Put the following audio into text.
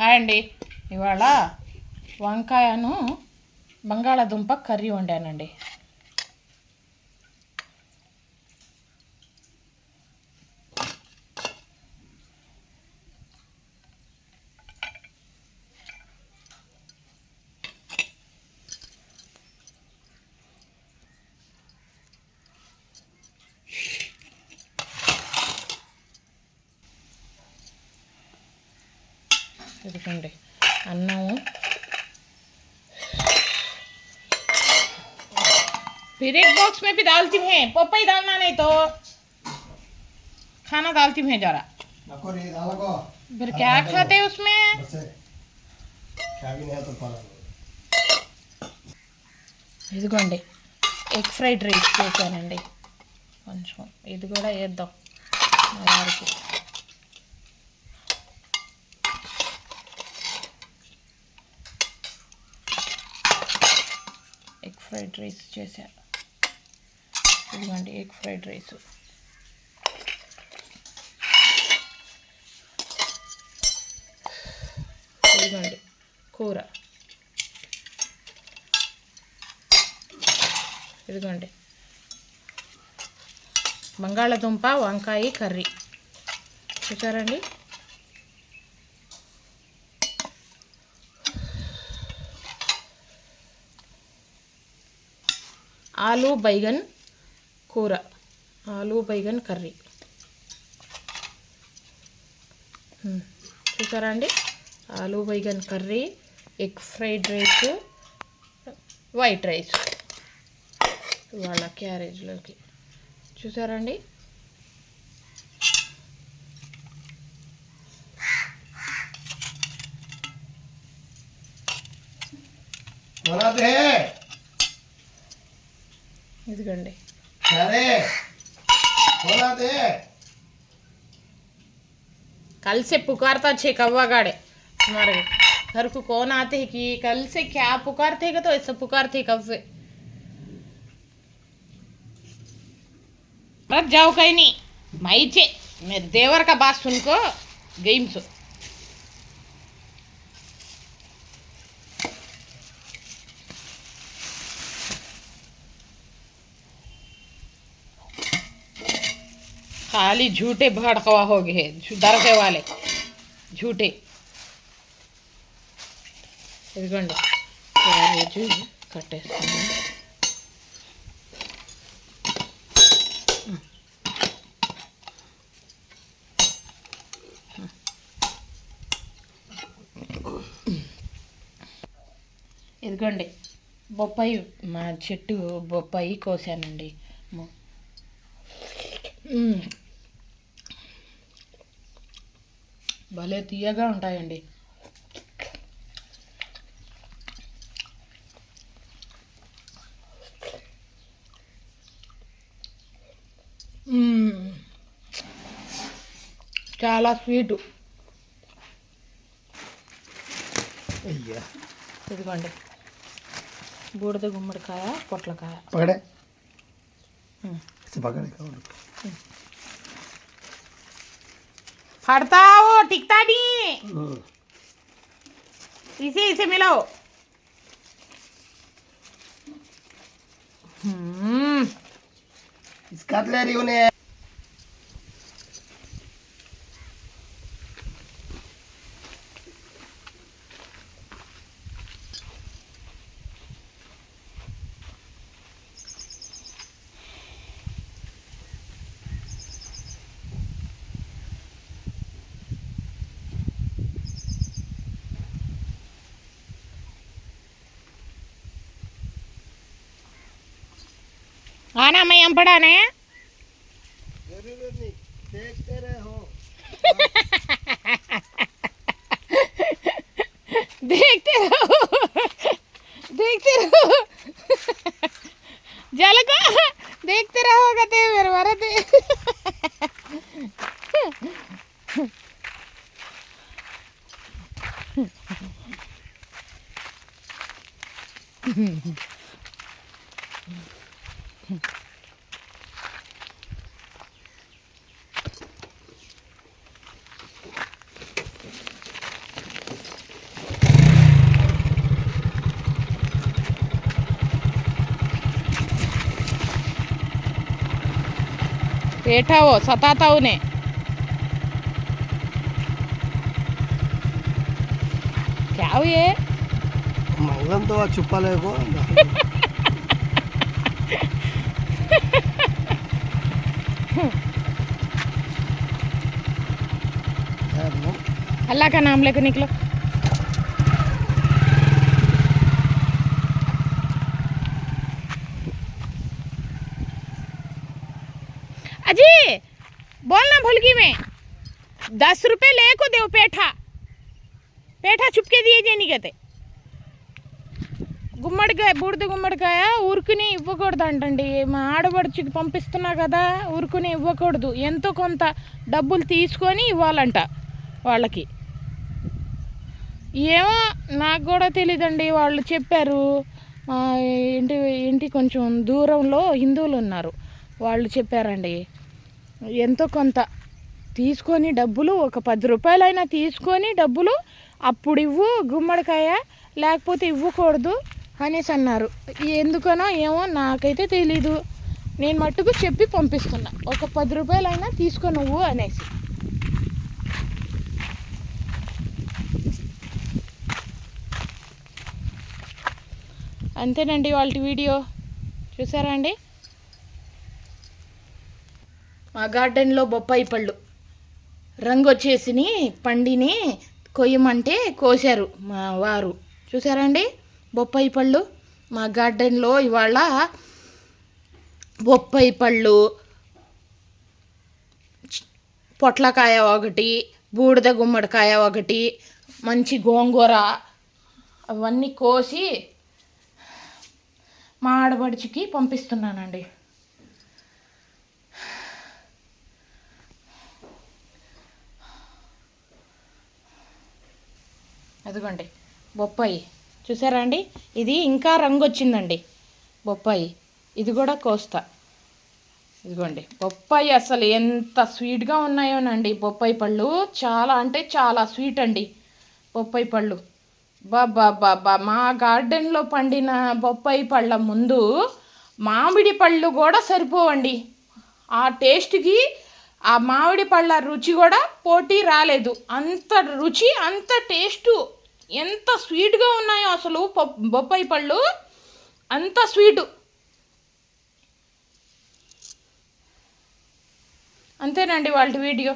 Hi అండి ఇవాళ వంకాయను బంగాళాదుంప కర్రీ వండానండి. ఇదిగోండి అన్నము फिर एक बॉक्स में भी डालती हूँ पप्पा ही डालना नहीं तो खाना डालती हूँ जरा नको रे डालो फिर क्या खाते हैं उसमें बस है क्या भी नहीं है तो पाला ఇదిగోండి ఎగ్ ఫ్రైడ్ రైస్ చేశానండి కొంచెం ఇది కూడా వేద్దాం మా వారికి ఫ్రైడ్ రైస్ చేశా. ఇదిగోండి ఎగ్ ఫ్రైడ్ రైస్. ఇదిగోండి కూర. ఇదిగోండి బంగాళదుంప వంకాయ కర్రీ. చూసారండి? ఆలు బైగన్ కూర. ఆలు బైగన్ కర్రీ. చూసారా అండి? Aloo baingan curry egg fried rice white rice. వాళ్ళ క్యారేజ్లోకి. చూసారా అండి! ఇదిగోండి अरे बना दे कल से पुकारता छे कौवा गाड़े हमारे घर को कौन आते हैं कि कल से क्या पुकारते हैं तो ऐसा पुकारते हैं कौवे बस जाओ कहीं नहीं माइचे मेरे देवर का बात सुन को खाली झूठे भड़कवा हो गए हैं, झू- डरके वाले झूठे ఇదిగోండి క్యారేజ్ కట్టేస్తాను ఇదిగోండి బొప్పాయి మా చెట్టు బొప్పాయి కోసానండి భలే తీయగా ఉంటాయండి. చాలా స్వీటు. ఇదిగోండి. బూడిద గుమ్మడికాయ పొట్లకాయ. फटता वो टिकता नहीं। इसे इसे मिलाओ हम्म। इसका ले रही उन्हें। आना मैं हम पढ़ा देखते रहो देखते रहो। देखते रहो। जल को देखते रहो कहते मेरे बारे Mm-hmm. पेठा हो सताता उन्हें। क्या हुई है? मंगलम तो आज छुपा ले को। अल्लाह का नाम लेकर निकलो। बोलना भुलकी में दस रुपए ले को दो पेठा पेठा चुपके दिए जे नहीं कहते గుమ్మడికాయ బూడిద గుమ్మడికాయ ఊరుకుని ఇవ్వకూడదంటండి మా ఆడపడుచుకి పంపిస్తున్నా కదా ఊరుకుని ఇవ్వకూడదు ఎంతో కొంత డబ్బులు తీసుకొని ఇవ్వాలంట వాళ్ళకి ఏమో నాకు కూడా తెలియదండి వాళ్ళు చెప్పారు ఆ, ఏంటి ఏంటి కొంచెం దూరంలో హిందువులు ఉన్నారు వాళ్ళు చెప్పారండి ఎంతో కొంత తీసుకొని డబ్బులు ఒక పది రూపాయలైనా తీసుకొని డబ్బులు అప్పుడు ఇవ్వు గుమ్మడికాయ లేకపోతే ఇవ్వకూడదు అనేసి అన్నారు. ఎందుకనో ఏమో నాకైతే తెలీదు. నేను మట్టుకు చెప్పి పంపిస్తున్నా. ఒక పది రూపాయలైనా తీసుకో నువ్వు అనేసి. అంతేనండి వాళ్ళ వీడియో. చూసారా అండి? మా గార్డెన్లో బొప్పాయి పళ్ళు. రంగు వచ్చేసి పండిని కొయ్యమంటే కోసారు మా వారు. చూసారండి బొప్పాయి పళ్ళు. మా గార్డెన్లో ఇవాళ బొప్పాయి పళ్ళు పొట్లకాయ ఒకటి బూడిద గుమ్మడికాయ ఒకటి మంచి గోంగూర అవన్నీ కోసి మా ఆడబడుచుకి పంపిస్తున్నానండి. అదిగోండి బొప్పాయి. చూసారా అండి? ఇది ఇంకా రంగు వచ్చిందండి బొప్పాయి. ఇది కూడా కోస్తా. ఇదిగోండి బొప్పాయి అసలు ఎంత స్వీట్గా ఉన్నాయోనండి. బొప్పాయి పళ్ళు చాలా అంటే చాలా స్వీట్ అండి. బొప్పాయి పళ్ళు. బాబా బాబా మా గార్డెన్లో పండిన బొప్పాయి పళ్ళ ముందు మామిడి పళ్ళు కూడా సరిపోవండి. ఆ టేస్ట్కి ఆ మామిడి పళ్ళ రుచి కూడా పోటీ రాలేదు. అంత రుచి అంత టేస్టు ఎంత స్వీట్గా ఉన్నాయో అసలు బొప్పాయి పళ్ళు. అంత స్వీటు. అంతేనండి వాళ్ళ వీడియో.